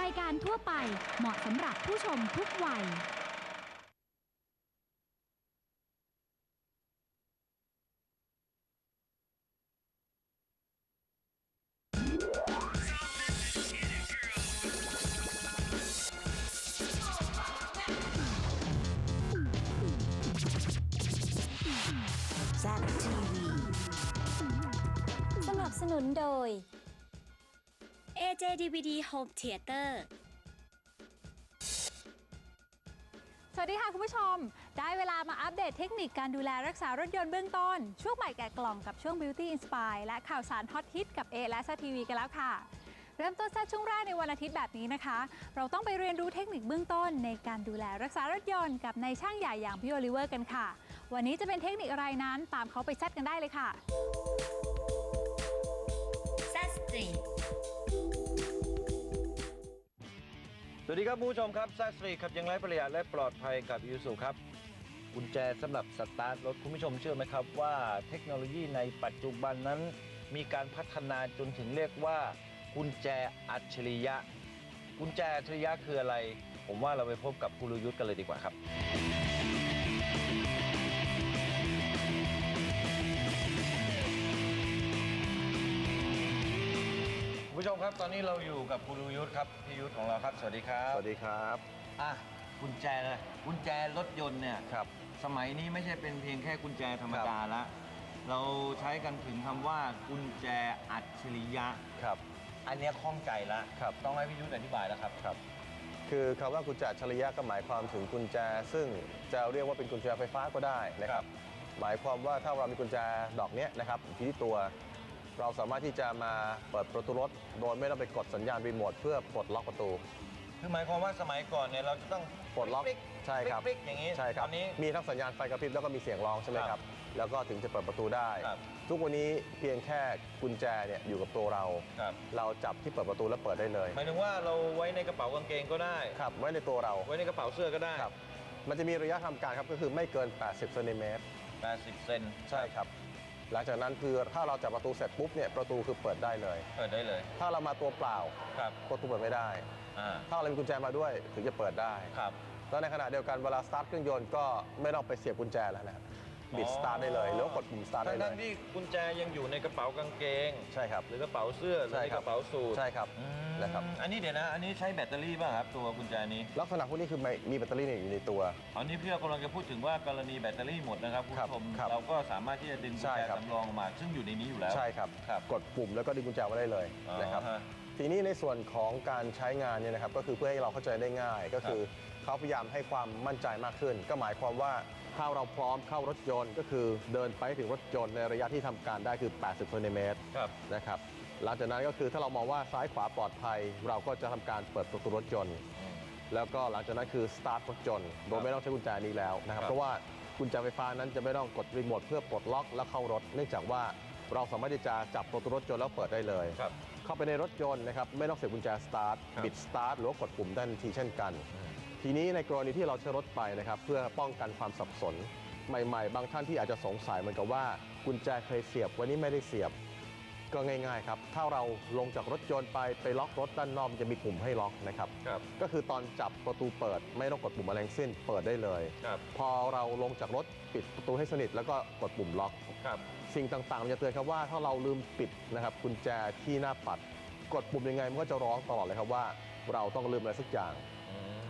รายการทั่วไปเหมาะสำหรับผู้ชมทุกวัย Zap TV สนับสนุนโดย AJ DVD Home Theater สวัสดีค่ะคุณผู้ชม ได้เวลามาอัปเดตเทคนิคการดูแลรักษารถยนต์เบื้องต้น ช่วงใหม่แกะกล่องกับช่วง Beauty Inspire และข่าวสารฮอตฮิตกับเอและซทีวีกันแล้วค่ะ เริ่มต้นแซดช่วงแรกในวันอาทิตย์แบบนี้นะคะ เราต้องไปเรียนรู้เทคนิคเบื้องต้น ในการดูแลรักษารถยนต์กับในายช่างใหญ่อย่างพี่โอลิเวอร์กันค่ะ วันนี้จะเป็นเทคนิคอะไรนั้นตามเขาไปแซดกันได้เลยค่ะ s a s t สวัสดีครับผู้ชมครับแซกสตรีขับยังไร้ประหยัดและปลอดภัยกับยูสุครับกุญแจสำหรับสตาร์ทรถคุณผู้ชมเชื่อไหมครับว่าเทคโนโลยีในปัจจุบันนั้น มีการพัฒนาจนถึงเรียกว่า กุญแจอัจฉริยะ กุญแจอัจฉริยะคืออะไร ผมว่าเราไปพบกับคุณลุยุทธกันเลยดีกว่าครับ ผู้ชมครับตอนนี้เราอยู่กับคุณลุยุทธครับพี่ยุทธของเราครับ สวัสดีครับสวัสดีครับอะกุญแจนะกุญแจรถยนต์เนี่ยครับ สมัยนี้ไม่ใช่เป็นเพียงแค่กุญแจธรรมดาละเราใช้กันถึงคำว่ากุญแจอัจฉริยะครับ อันเนี้ยคล่องใจละครับ ต้องให้พี่ยุทธอธิบายแล้วครับครับ คือคำว่ากุญแจอัจฉริยะก็หมายความถึงกุญแจ ซึ่งจะเรียกว่าเป็นกุญแจไฟฟ้าก็ได้นะครับ หมายความว่าถ้าเรามีกุญแจดอกเนี้ยนะครับอยู่ที่ตัว เราสามารถที่จะมาเปิดประตูรถ โดยไม่ต้องไปกดสัญญาณรีโมทเพื่อปลดล็อกประตู คือหมายความว่าสมัยก่อนเนี่ยเราจะต้องปลดล็อกปิ๊กใช่ครับปิ๊กปิ๊กอย่างนี้ใช่ครับตอนนี้ มีทั้งสัญญาณไฟกระพริบแล้วก็มีเสียงร้องใช่ไหมคครัรับบแล้วก็ถึงจะเปิดประตูได้ ครับ ทุกวันนี้เพียงแค่กุญแจเนี่ยอยู่กับตัวเรา ครับเราจับที่เปิดประตูแล้วเปิดได้เลยหมายถึงว่าเราไว้ในกระเป๋ากางเกงก็ได้ ครับไว้ในตัวเราไว้ในกระเป๋าเสื้อก็ได้ ครับมันจะมีระยะทำการครับก็คือไม่เกิน 80เซนติเมตร80 เซนใช่ครับ หลังจากนั้นคือถ้าเราจับประตูเสร็จปุ๊บเนี่ยประตูคือเปิดได้เลย เปิดได้เลย ถ้าเรามาตัวเปล่าครับประตูเปิดไม่ได้ อ่าถ้าเรามีกุญแจมาด้วยถึงจะเปิดได้ ครับ แล้วในขณะเดียวกันเวลาสตาร์ทเครื่องยนต์ก็ไม่ต้องไปเสียบกุญแจแล้วนะครับ บิดอ๋อสตาร์ทได้เลยหรือว่ากดปุ่มสตาร์ทได้เลทั้งยๆที่กุญแจยังอยู่ในกระเป๋ากางเกง ใช่ครับ หรือกระเป๋าเสื้อหรือใช่ในคกรับ ระเป๋าสูทใช่ครับอืมนะครับ อันนี้เดี๋ยวนะ อันนี้ใช้แบตเตอรี่ป่ะครับตัวกุญแจนี้ ลักษณะพวกนี้คือไม่มีแบตเตอรี่เนี่ยอยู่ในตัว อันนี้พี่กำลังจะพูดถึงว่ากรณีแบตเตอรี่หมดนะครับคุณครับผู้ชมครับเราก็สามารถที่จะดึงกุญใช่แจครับ สำรองออกมา ซึ่งอยู่ในนี้อยู่แล้ว ใช่ครับ ครับกดปุ่มแล้วก็ดึงกุญแจมาได้เลยอ๋อนะครับ ฮะทีนี้ในส่วนของการใช้งานเนี่ยนะครับก็คือเพื่อให้เราเข้าใจได้ง่าย ก็คือเขาพยายามให้ความมั่นใจมากขึ้น ก็หมายความว่า ถ้าเราพร้อมเข้ารถยนต์ ก็คือเดินไปถึงรถยนต์ในระยะที่ทำการได้คือ 80เซนติเมตรครับนะครับหลังจากนั้นก็คือถ้าเรามองว่าซ้ายขวาปลอดภัย เราก็จะทำการเปิดประตูรถยนต์อืมแล้วก็หลังจากนั้นคือสตาร์ทรถยนต์โดยไม่ต้องใช้กุญแจนี้แล้วนะครับครับเพราะว่ากุญแจไฟฟ้านั้นจะไม่ต้องกดรีโมทเพื่อปลดล็อกแล้วเข้ารถ เนื่องจากว่าเราสามารถที่จะจับประตูรถยนต์แล้วเปิดได้เลยครับเข้าไปในรถยนต์นะครับไม่ต้องเสียบกุญแจสตาร์ทครับบิดสตาร์ทหรือว่ากดปุ่มได้ทันทีเช่นกัน ทีนี้ในกรณีที่เราใช้รถไปนะครับ เพื่อป้องกันความสับสน ใหม่ ๆ บางท่านที่อาจจะสงสัยเหมือนกับว่ากุญแจเคยเสียบวันนี้ไม่ได้เสียบ ก็ง่าย ๆ ครับ ถ้าเราลงจากรถยนต์ไปไปล็อกรถด้านนอกมันจะมีปุ่มให้ล็อกนะครับ ครับ ก็คือตอนจับประตูเปิดไม่ต้องกดปุ่มอะไรทั้งสิ้นเปิดได้เลย ครับพอเราลงจากรถปิดประตูให้สนิท แล้วก็กดปุ่มล็อก ครับสิ่งต่างๆมันจะเตือนครับว่าถ้าเราลืมปิดนะครับกุญแจที่หน้าปัด กดปุ่มยังไงมันก็จะร้องตลอดเลยครับว่า เราต้องลืมอะไรสักอย่างอืม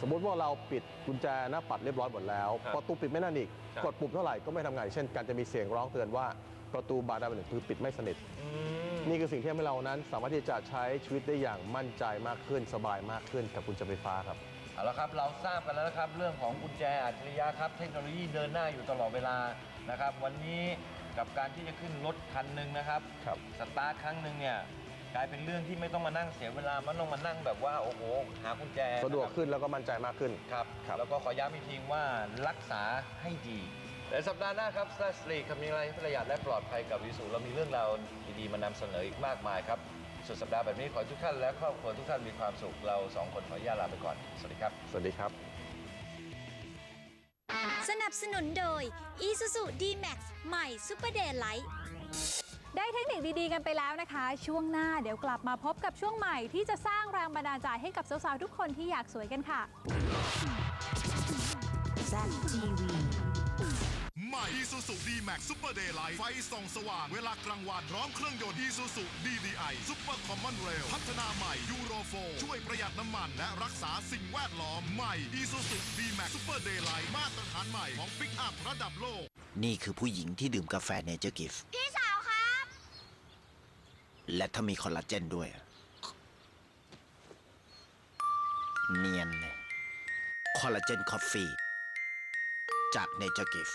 สมมุติว่าเราปิดกุญแจหน้าปัดเรียบร้อยหมดแล้ว ครับประตูปิดไม่นานอีก ครับ กดปุ่มเท่าไหร่ก็ไม่ทำงานเช่นกันจะมีเสียงร้องเตือนว่าประตูบานใดบานหนึ่งคือปิดไม่สนิท อืมนี่คือสิ่งที่ทำให้เรานั้นสามารถที่จะใช้ชีวิตได้อย่างมั่นใจมากขึ้นสบายมากขึ้นกับกุญแจไฟฟ้าครับ เอาละครับเราทราบกันแล้วนะครับ เรื่องของกุญแจอัจฉริยะครับ เทคโนโลยีเดินหน้าอยู่ตลอดเวลานะครับ วันนี้กับการที่จะขึ้นรถคันหนึ่งนะครับ ครับ สตาร์ทครั้งหนึ่งเนี่ย กลายเป็นเรื่องที่ไม่ต้องมานั่งเสียเวลามันต้องมานั่งแบบว่าโอ้โหหากุญแจสะดวกนครับขึ้นแล้วก็มั่นใจมากขึ้น ครับ ครับ แล้วก็ขอย้ำอีกทีว่ารักษาให้ดี และสัปดาห์หน้าครับสตาร์สลีคำนี้ไรให้ประหยัดและปลอดภัยกับวิสุเรามีเรื่องราวดีๆมานำเสนออีกมากมายครับ สุดสัปดาห์แบบนี้ขอให้ทุกท่านและครอบครัวทุกท่านมีความสุขเราสองคนขออนุญาตลาไปก่อนสวัสดีครับ สวัสดีครับ สนับสนุนโดย Isuzu D-Max ใหม่ Super Daylight ได้เทคนิคดีๆกันไปแล้วนะคะ ช่วงหน้าเดี๋ยวกลับมาพบกับช่วงใหม่ที่จะสร้างแรงบันดาลใจให้กับสาวๆทุกคนที่อยากสวยกันค่ะ ZTV ใหม่ Isuzu D-Max Super Daylight ไฟส่องสว่าง เวลากลางวันพร้อมเครื่องยนต์ Isuzu DDI Super Common Rail พัฒนาใหม่ Euro 4ช่วยประหยัดน้ำมัน และรักษาสิ่งแวดล้อมใหม่ Isuzu D-Max Super Daylight มาตรฐานใหม่ของปิกอัพระดับโลก นี่คือผู้หญิงที่ดื่มกาแฟเนเจอร์กิฟพี่สาวครับ และถ้ามีคอลลาเจนด้วย เนียนเลยคอลลาเจนคอฟฟี่ จากเนเจอร์กิฟ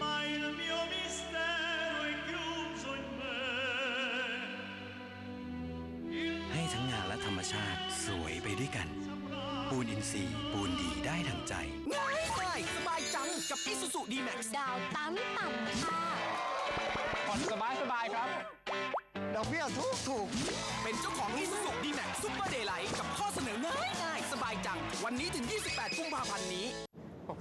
ma il mio mistero è chiuso in me. ให้ทั้งงานและธรรมชาติสวยไปด้วยกัน ปูนอินทรีย์ปูนดีได้ดังใจ กับ Isuzu D-Max ดาวต่ำต่ำค่ะ ผ่อนสบายสบายครับ ดอกเบี้ยถูกถูกเป็นเจ้าของ Isuzu D-Max Super Daylight กับข้อเสนอง่ายง่ายสบายจัง วันนี้ถึง 28 กุมภาพันธ์นี้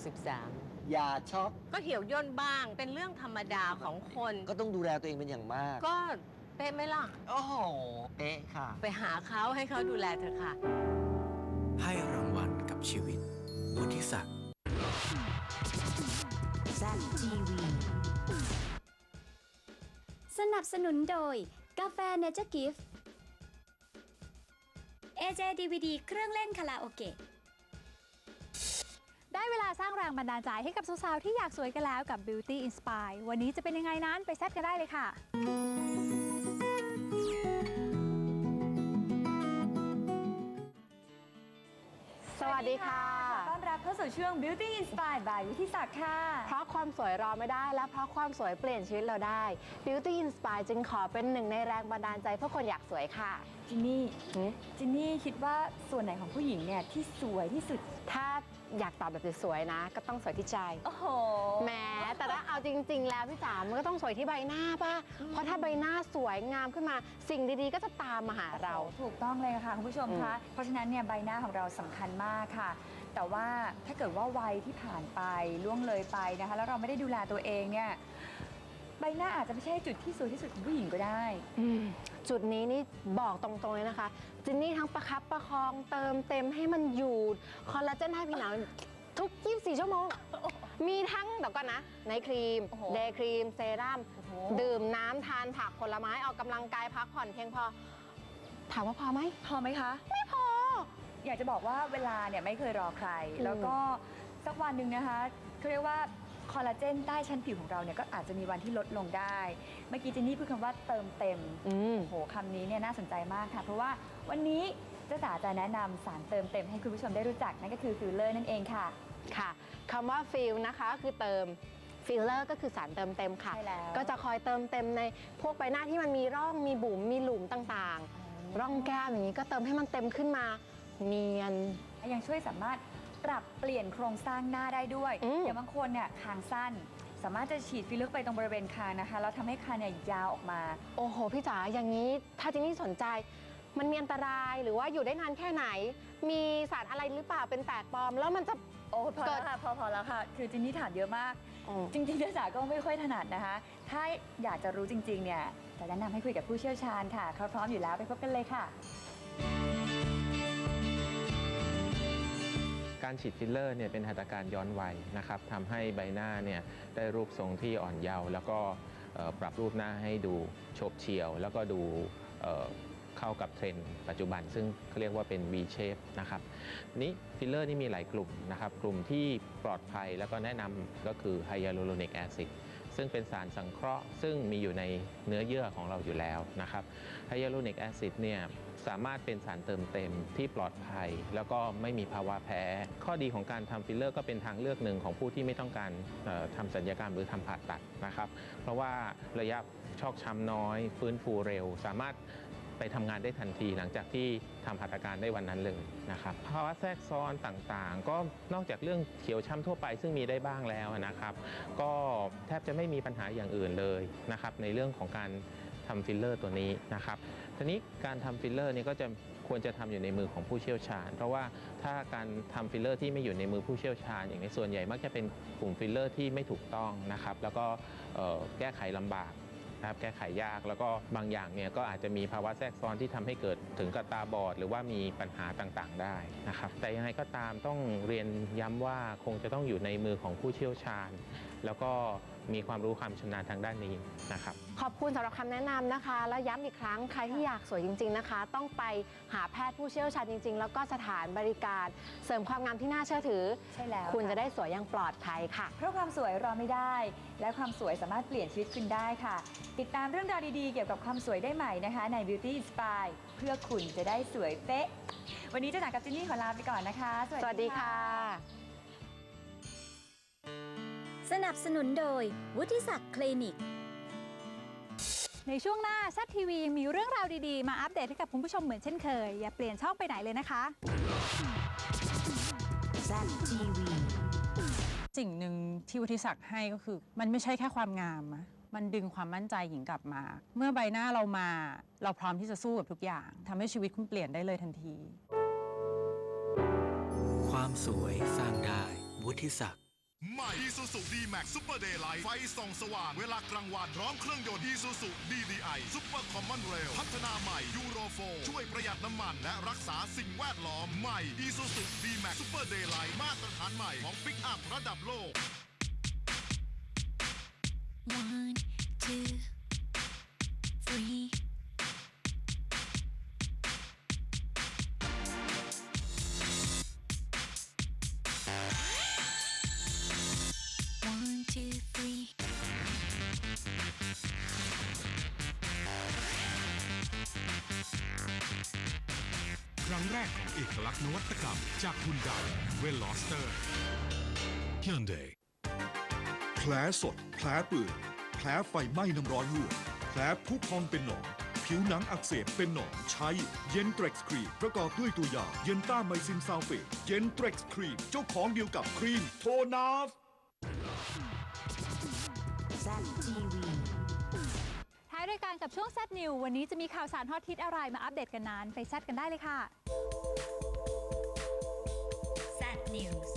63 อย่าช็อกก็เหี่ยวย่นบ้างเป็นเรื่องธรรมดาของคน ก็ต้องดูแลตัวเองเป็นอย่างมาก ก็เป๊ะไหมล่ะ โอ้โหเป๊ะค่ะ ไปหาเขาให้เขาดูแลเธอค่ะ ZTV สนับสนุนโดย กาแฟเนเจอร์กิฟต์ AJ DVD เครื่องเล่นคาราโอเกะ ได้เวลาสร้างแรงบันดาลใจให้กับสาวๆ ที่อยากสวยกันแล้วกับ Beauty Inspire วันนี้จะเป็นยังไงนั้นไปแซดกันได้เลยค่ะ สวัสดีค่ะ เข้าสู่ช่วง Beauty Inspired by วิทิศักดิ์ค่ะ เพราะความสวยรอไม่ได้ และเพราะความสวยเปลี่ยนชีวิตเราได้ Beauty Inspire จึงขอเป็นหนึ่งในแรงบันดาลใจเพื่อคนอยากสวยค่ะ จินนี่ หือจินนี่คิดว่าส่วนไหนของผู้หญิงเนี่ยที่สวยที่สุด ถ้าอยากตอบแบบสวยๆนะ ก็ต้องสวยที่ใจ โอ้โห แหม้แต่ถ้าเอาจริง ๆ แล้วพี่จ๋ามันก็ต้องสวยที่ใบหน้าป่ะ เพราะถ้าใบหน้าสวยงามขึ้นมา สิ่งดีๆ ก็จะตามมาหาเรา ถูกต้องเลยค่ะคุณผู้ชมอืมคะ เพราะฉะนั้นเนี่ยใบหน้าของเราสำคัญมากค่ะ แต่ว่าถ้าเกิดว่าวัยที่ผ่านไปล่วงเลยไปนะคะ แล้วเราไม่ได้ดูแลตัวเองเนี่ยใบหน้าอาจจะไม่ใช่จุดที่สวยที่สุดของผู้หญิงก็ได้ อืมจุดนี้นี่บอกตรงๆเลยนะคะจินนี่ทั้งประคับประคองเติมเต็มให้มันอยู่คอลลาเจนให้พี่หนาวทุก 24 ชั่วโมง มีทั้งเดี๋ยวก่อนนะไนท์ครีม โอ้โหเดย์ครีม เซรั่ม โอ้โห ดื่มน้ำทานผักผลไม้ออกกำลังกายพักผ่อนเพียงพอ ถามว่าพอไหม พอไหมคะ ไม่พอ อยากจะบอกว่าเวลาเนี่ยไม่เคยรอใครอืมแล้วก็สักวันหนึ่งนะคะเขาเรียกว่าคอลลาเจนใต้ชั้นผิวของเราเนี่ยก็อาจจะมีวันที่ลดลงได้ เมื่อกี้เจนนี่พูดคำว่าเติมเต็มอืมโอ้โหคำนี้เนี่ยน่าสนใจมากค่ะ เพราะว่าวันนี้เจ้าจ๋าจะแนะนำสารเติมเต็มให้คุณผู้ชมได้รู้จักนั่นก็คือฟิลเลอร์นั่นเองค่ะ ค่ะคำว่าฟิลนะคะคือเติมฟิลเลอร์ก็คือสารเติมเต็มค่ะใช่แล้วก็จะคอยเติมเต็มในพวกใบหน้าที่มันมีร่องมีบุ๋มมีหลุมต่างๆ ร่องแก้มอย่างนี้ก็เติมให้มันเต็มขึ้นมา เนียน ยังช่วยสามารถปรับเปลี่ยนโครงสร้างหน้าได้ด้วยอืมอย่างบางคนเนี่ยคางสั้น สามารถจะฉีดฟิลเลอร์ไปตรงบริเวณคางนะคะแล้วทำให้คางเนี่ยยาวออกมา โอ้โห พี่จ๋าอย่างนี้ถ้าจินนี่สนใจ มันมีอันตรายหรือว่าอยู่ได้นานแค่ไหน มีสารอะไรหรือเปล่าเป็นแปลกปลอม แล้วมันจะ โอ้พอเกิแล้วด ค่ะพอพอแล้วค่ะ คือจินนี่ถามเยอะมากอืมจริงๆเจ้าจ๋าก็ไม่ค่อยถนัดนะคะ ถ้าอยากจะรู้จริงๆเนี่ยจะแนะนำให้คุยกับผู้เชี่ยวชาญค่ะเขาพร้อมอยู่แล้วไปพบกันเลยค่ะ การฉีดฟิลเลอร์เนี่ยเป็นหัตถการย้อนวัยนะครับทำให้ใบหน้าเนี่ยได้รูปทรงที่อ่อนเยาว์แล้วก็ปรับรูปหน้าให้ดูโฉบเฉี่ยว แล้วก็ดูเอ่อเข้ากับเทรนด์ปัจจุบัน ซึ่งเขาเรียกว่าเป็น V shape นะครับนี้ฟิลเลอร์นี่มีหลายกลุ่มนะครับ กลุ่มที่ปลอดภัยแล้วก็แนะนำก็คือไฮยาลูโรนิกแอซิดซึ่งเป็นสารสังเคราะห์ ซึ่งมีอยู่ในเนื้อเยื่อของเราอยู่แล้วนะครับไฮยาลูโรนิกแอซิดเนี่ย สามารถเป็นสารเติมเต็มที่ปลอดภัย แล้วก็ไม่มีภาวะแพ้ ข้อดีของการทำฟิลเลอร์ก็เป็นทางเลือกหนึ่งของผู้ที่ไม่ต้องการทำสัญญกรรมหรือทำผ่าตัดนะครับ เพราะว่าระยะชอกช้ำน้อย ฟื้นฟูเร็ว สามารถไปทำงานได้ทันทีหลังจากที่ทำหัตถการได้วันนั้นเลยนะครับภาวะแทรกซ้อนต่างๆ ก็นอกจากเรื่องเขียวช้ำทั่วไปซึ่งมีได้บ้างแล้วนะครับ ก็แทบจะไม่มีปัญหาอย่างอื่นเลยนะครับในเรื่องของการทำฟิลเลอร์ตัวนี้นะครับ ทีนี้การทำฟิลเลอร์นี่ก็จะควรจะทำอยู่ในมือของผู้เชี่ยวชาญ เพราะว่าถ้าการทำฟิลเลอร์ที่ไม่อยู่ในมือผู้เชี่ยวชาญ อย่างในส่วนใหญ่มักจะเป็นกลุ่มฟิลเลอร์ที่ไม่ถูกต้องนะครับ แล้วก็แก้ไขลำบากนะครับแก้ไขยากแล้วก็บางอย่างเนี่ยก็อาจจะมีภาวะแทรกซ้อนที่ทำให้เกิดถึงกับตาบอด หรือว่ามีปัญหาต่างๆได้นะครับ แต่ยังไงก็ตามต้องเรียนย้ำว่าคงจะต้องอยู่ในมือของผู้เชี่ยวชาญ แล้วก็ มีความรู้ความชำนาญทางด้านนี้นะครับ ขอบคุณสำหรับคำแนะนำนะคะ แล้วย้ำอีกครั้งใครที่อยากสวยจริง ๆนะคะ ต้องไปหาแพทย์ผู้เชี่ยวชาญจริง ๆ แล้วก็สถานบริการเสริมความงามที่น่าเชื่อถือ ใช่แล้ว คุณค่ะจะได้สวยอย่างปลอดภัยค่ะ เพราะความสวยรอไม่ได้ และความสวยสามารถเปลี่ยนชีวิตคุณได้ค่ะ ติดตามเรื่องราวดีๆ เกี่ยวกับความสวยได้ใหม่นะคะ ใน Beauty Inspire เพื่อคุณจะได้สวยเป๊ะ วันนี้เจะหนักกับจินนี่ขอลาไปก่อนนะคะ สวัสดีค่ะ สนับสนุนโดย วุฒิศักดิ์คลินิก ในช่วงหน้าซัดทีวียังมีเรื่องราวดีๆ มาอัปเดตให้กับคุณผู้ชมเหมือนเช่นเคย อย่าเปลี่ยนช่องไปไหนเลยนะคะสิ่งหนึ่งที่วุฒิศักดิ์ให้ก็คือ มันไม่ใช่แค่ความงามอะมันดึงความมั่นใจหญิงกลับมา เมื่อใบหน้าเรามา เราพร้อมที่จะสู้กับทุกอย่างทำให้ชีวิตคุณเปลี่ยนได้เลยทันที ความสวยสร้างได้วุฒิศักดิ์ ใหม่ Isuzu D-Max Super Daylight ไฟส่องสว่างเวลากลางวันพร้อมเครื่องยนต์ Isuzu DDI Super Common Rail พัฒนาใหม่ Euro 4ช่วยประหยัดน้ำมันและรักษาสิ่งแวดล้อมใหม่ Isuzu D-Max Super Daylight มาตรฐานใหม่ของปิกอัพระดับโลก One two three ครั้งแรกของเอกลักษณ์นวัตกรรม จากคุณดาเวลลอสเตอร์ Hyundai แผลสด แผลเปื่อยแผลไฟไหม้น้ำร้อนลวกแผลผุพองเป็นหนอง ผิวหนังอักเสบเป็นหนองใช้เย็นเทร็กซ์ครีมประกอบด้วยตัวยาเย็นต้าไมซินซาลเฟตเย็นเทร็กซ์ครีมเจ้าของเดียวกับครีมโทนาฟ ท้ายรายการกับช่วงแซดนิววันนี้จะมีข่าวสารฮอตฮิตอะไรมาอัปเดตกันนั้น ไปแซดกันได้เลยค่ะแซดนิว s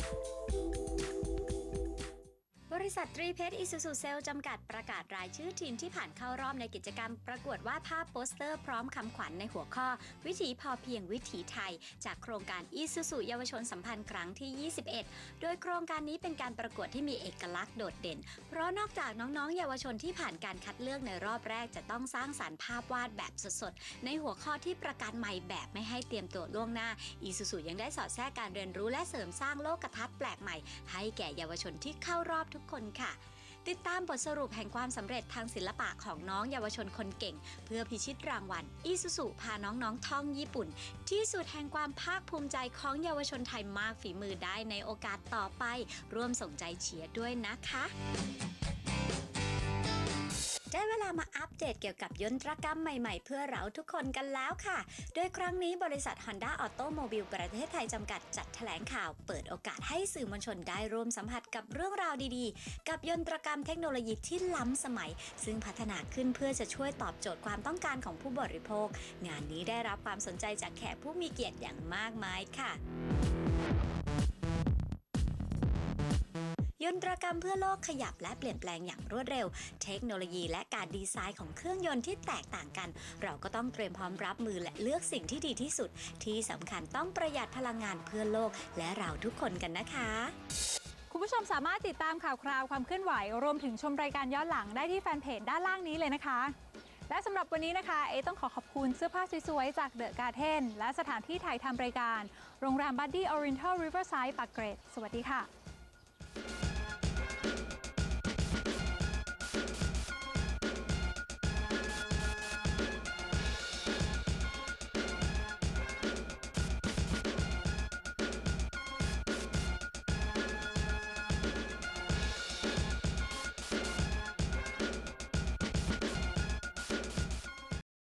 ริษัทตรีเพชรอิซูซูเซลจำกัดประกาศรายชื่อทีมที่ผ่านเข้ารอบในกิจกรรม ประกวดวาดภาพโปสเตอร์พร้อมคำขวัญในหัวข้อ วิถีพอเพียงวิถีไทย จากโครงการอิซูซูเยาวชนสัมพันธ์ครั้งที่ 21 โดยโครงการนี้เป็นการประกวดที่มีเอกลักษณ์โดดเด่น เพราะนอกจากน้องๆ เยาวชนที่ผ่านการคัดเลือกในรอบแรกจะต้องสร้างสารรค์ภาพวาดแบบสดๆในหัวข้อที่ประกาศใหม่แบบไม่ให้เตรียมตัวล่วงหน้าอีซูซูยังได้สอดแทรกการเรียนรู้และเสริมสร้างโลกทัศน์แปลกใหม่ ให้แก่เยาวชนที่เข้ารอบทุกคนค่ะ ติดตามบทสรุปแห่งความสำเร็จทางศิลปะของน้องเยาวชนคนเก่ง เพื่อพิชิตรางวัลอีซูซุพาน้องๆท่องญี่ปุ่น ที่สุดแห่งความภาคภูมิใจของเยาวชนไทยมากฝีมือได้ในโอกาสต่อไป ร่วมส่งใจเชียร์ด้วยนะคะ ได้เวลามาอัปเดตเกี่ยวกับยนตรกรรมใหม่ๆ เพื่อเราทุกคนกันแล้วค่ะ โดยครั้งนี้บริษัท Honda Automobile ประเทศไทยจำกัดจัดแถลงข่าวเปิดโอกาสให้สื่อมวลชนได้ร่วมสัมผัสกับเรื่องราวดีๆ กับยนตรกรรมเทคโนโลยีที่ล้ำสมัย ซึ่งพัฒนาขึ้นเพื่อจะช่วยตอบโจทย์ความต้องการของผู้บริโภค งานนี้ได้รับความสนใจจากแขกผู้มีเกียรติอย่างมากมายค่ะ ยนตรกรรมเพื่อโลกขยับและเปลี่ยนแปลงอย่างรวดเร็ว เทคโนโลยีและการดีไซน์ของเครื่องยนต์ที่แตกต่างกัน เราก็ต้องเตรียมพร้อมรับมือและเลือกสิ่งที่ดีที่สุด ที่สำคัญต้องประหยัดพลังงานเพื่อโลกและเราทุกคนกันนะคะคุณผู้ชมสามารถติดตามข่าวคราวความเคลื่อนไหว รวมถึงชมรายการย้อนหลังได้ที่แฟนเพจด้านล่างนี้เลยนะคะ และสำหรับวันนี้นะคะ เอต้องขอขอบคุณเสื้อผ้าสวยๆ จากเดอะการ์เทนและสถานที่ถ่ายทำรายการ โรงแรมบัดดี้ออริเอนทัลริเวอร์ไซด์ปากเกร็ด สวัสดีค่ะ